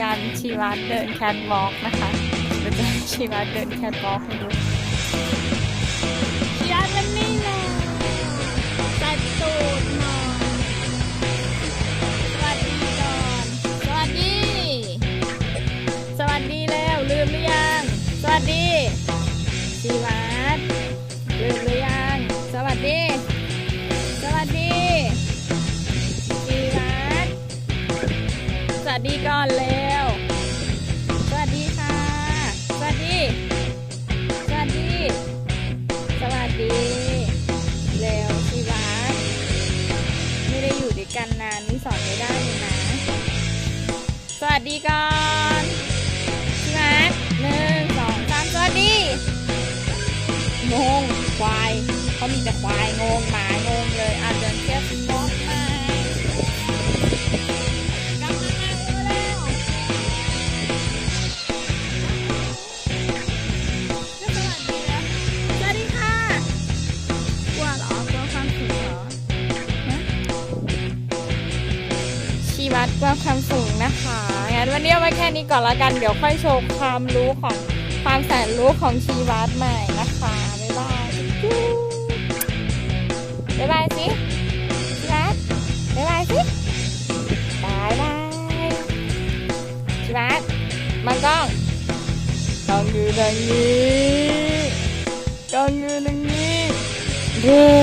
การชีวัตเดินแคทวอล์กนะคะเราจะชีวัตเดินแคทวอล์กให้ดูชีวัตมันนี่เลยจัดตูดหน่อยสวัสดีก่อนสวัสดี สวัสดีแล้วลืมหรือยัง สวัสดีชีวัต วัสดีก่อนเร็ว สวัสดีค่ะ สวัสดี สวัสดี สวัสดีเร็วชีวัตไม่ได้อยู่ด้วยกันนานนี่สอนไม่ได้เลยนะ สวัสดีก่อนชีวัตหนึ่งสองสามสวัสดี งงควายเขามีแต่ควายงงหมางง วัดกลัวความสูงนะคะงั้นวันนี้ไว้แค่นี้ก่อนละกัน เดี๋ยวค่อยโชว์ความรู้ของความแสนรู้ของชีวัดใหม่นะคะ บ๊ายบายจุ๊บบ๊ายบายสิชีวัดบ๊ายบายสิบายบายชีวัดมันกล้องกล้องอยู่ตรงนี้กล้องอยู่ตรงนี้เย้